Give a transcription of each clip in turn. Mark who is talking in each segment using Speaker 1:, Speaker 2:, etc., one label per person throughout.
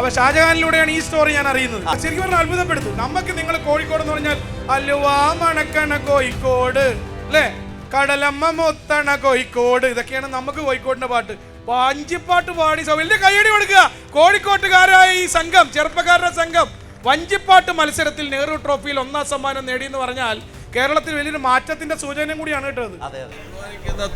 Speaker 1: അപ്പൊ ഷാജഹാനിലൂടെയാണ് ഈ സ്റ്റോറി ഞാൻ അറിയുന്നത്. ശരിക്കും പറഞ്ഞാൽ അത്ഭുതപ്പെടുത്തു. നമുക്ക് നിങ്ങൾ കോഴിക്കോട് എന്ന് പറഞ്ഞാൽ അലുവാ മണക്കണ കോഴിക്കോട് അല്ലേ കടലമ്മ മൊത്തണ കോഴിക്കോട്. ഇതൊക്കെയാണ് നമുക്ക് കോഴിക്കോടിന്റെ പാട്ട്. വഞ്ചിപ്പാട്ട് പാടി വലിയ കൈയടി കൊടുക്കുക. കോഴിക്കോട്ടുകാരായ ഈ സംഘം ചെറുപ്പക്കാരുടെ സംഘം വഞ്ചിപ്പാട്ട് മത്സരത്തിൽ നെഹ്റു ട്രോഫിയിൽ ഒന്നാം സമ്മാനം നേടി എന്ന് പറഞ്ഞാൽ കേരളത്തിൽ വലിയൊരു മാറ്റത്തിന്റെ സൂചനയും കൂടിയാണ് കേട്ടത്.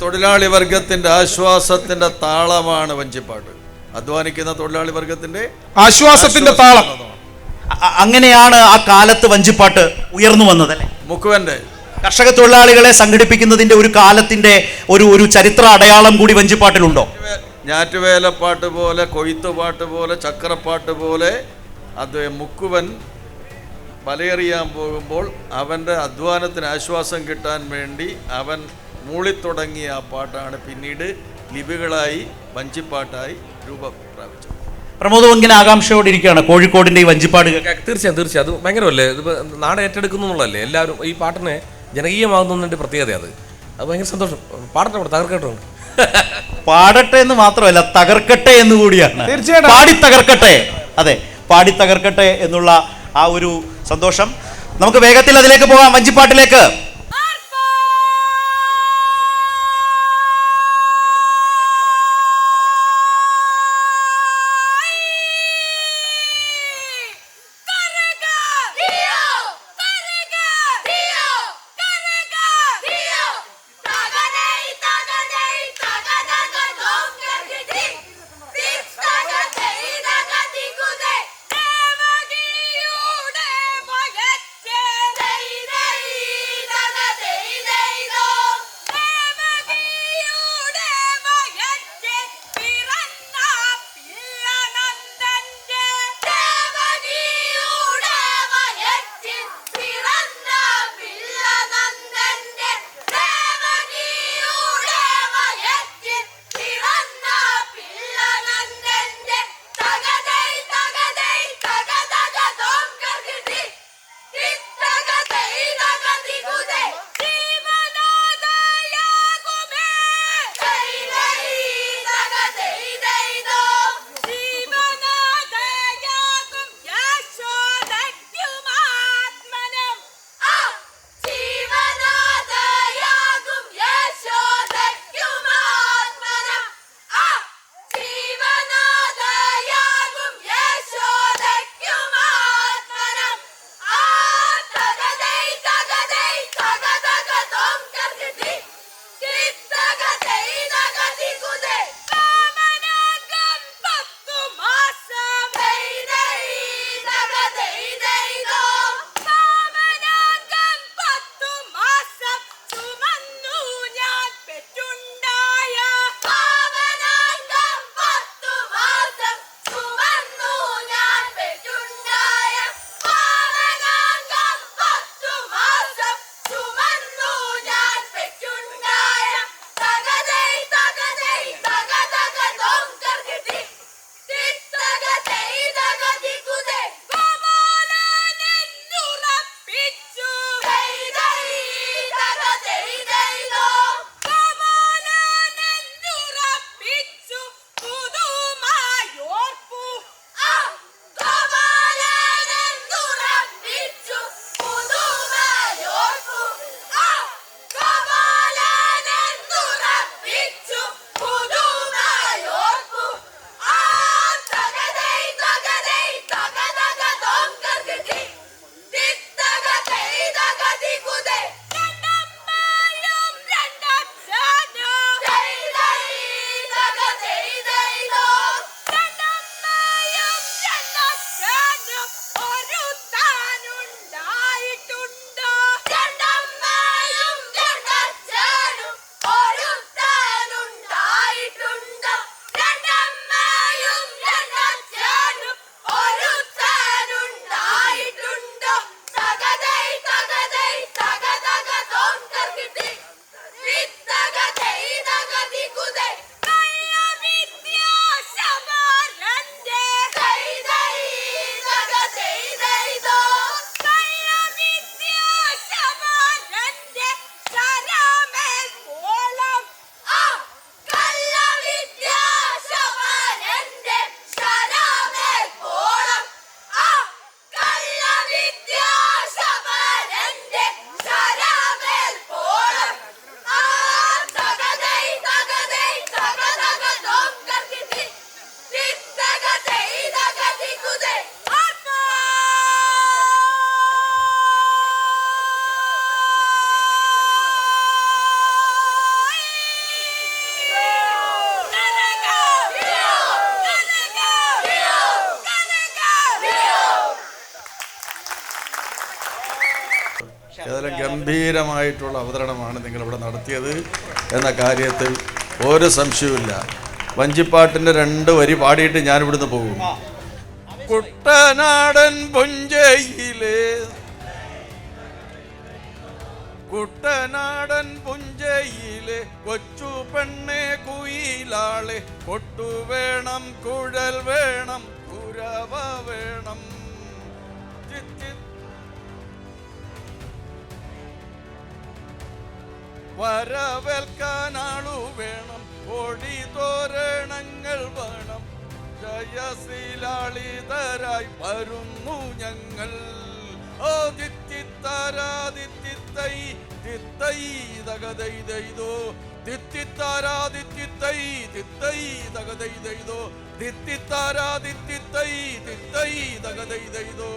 Speaker 2: തൊഴിലാളി വർഗത്തിന്റെ ആശ്വാസത്തിന്റെ താളമാണ് വഞ്ചിപ്പാട്ട്. അധ്വാനിക്കുന്ന തൊഴിലാളി വർഗത്തിന്റെ
Speaker 1: ആശ്വാസത്തിന്റെ താളം.
Speaker 3: അങ്ങനെയാണ് ആ കാലത്ത് വഞ്ചിപ്പാട്ട് ഉയർന്നു വന്നത് അല്ലേ?
Speaker 2: മുക്കുവന്റെ.
Speaker 3: കർഷക തൊഴിലാളികളെ സംഘടിപ്പിക്കുന്നതിന്റെ ഒരു കാലത്തിന്റെ ഒരു ഒരു ചരിത്ര അടയാളം കൂടി വഞ്ചിപ്പാട്ടിലുണ്ടോ?
Speaker 2: ഞാറ്റുവേലപ്പാട്ട് പോലെ കൊയ്ത്തുപാട്ട് പോലെ ചക്രപ്പാട്ട് പോലെ അത് മുക്കുവൻ വലയെറിയാൻ പോകുമ്പോൾ അവന്റെ അധ്വാനത്തിന് ആശ്വാസം കിട്ടാൻ വേണ്ടി അവൻ മൂളിത്തുടങ്ങിയ ആ പാട്ടാണ് പിന്നീട് ലിപികളായി വഞ്ചിപ്പാട്ടായി രൂപം പ്രാപിച്ചു.
Speaker 3: പ്രമോദ് ഇങ്ങനെ ആകാംക്ഷയോടെ ഇരിക്കുകയാണ്. കോഴിക്കോടിന്റെ ഈ വഞ്ചിപ്പാട്
Speaker 4: തീർച്ചയായും തീർച്ചയായും. അത് ഭയങ്കരമല്ലേ ഇത് നാട് ഏറ്റെടുക്കുന്നു എന്നുള്ളതല്ലേ? എല്ലാവരും ഈ പാട്ടിനെ ജനകീയമാകുന്നതിന്റെ പ്രത്യേകത അത്. അത് ഭയങ്കര സന്തോഷം. പാടട്ടെ അവിടെ തകർക്കട്ടെ
Speaker 3: പാടട്ടെ എന്ന് മാത്രമല്ല തകർക്കട്ടെ എന്ന് കൂടിയാണ്.
Speaker 1: തീർച്ചയായിട്ടും.
Speaker 3: പാടി തകർക്കട്ടെ. അതെ പാടി തകർക്കട്ടെ എന്നുള്ള ആ ഒരു സന്തോഷം. നമുക്ക് വേഗത്തിൽ അതിലേക്ക് പോകാം. വഞ്ചിപ്പാട്ടിലേക്ക്.
Speaker 2: ഗംഭീരമായിട്ടുള്ള അവതരണമാണ് നിങ്ങളിവിടെ നടത്തിയത് എന്ന കാര്യത്തിൽ ഒരു സംശയവുമില്ല. വഞ്ചിപ്പാട്ടിന്റെ രണ്ട് വരി പാടിയിട്ട് ഞാൻ ഇവിടുന്ന് പോകും. കുട്ടനാടൻ പുഞ്ചയിലെ കുട്ടനാടൻ പുഞ്ചയിലെ കൊച്ചു പെണ്ണെ കുയിലാളെ കൊട്ടു വേണം കുഴൽ വേണം കുരവ വേണം. ചിത്തി വരവേൽക്കാനാളു വേണം. ഓടി തോരണങ്ങൾ വേണം. ജയശീലാളിതരായി വരുന്നു ഞങ്ങൾ. ഓ ദിത്തിത്താരാദിത്തിത്തൈ തിത്തൈ തകതൈതൈതോ തിത്തിത്താരാതിത്തിത്തൈ തിത്തൈ തകതൈതൈതോ തിത്തിത്താരാതിത്തിത്തൈ തിത്തൈ തകതൈതൈതോ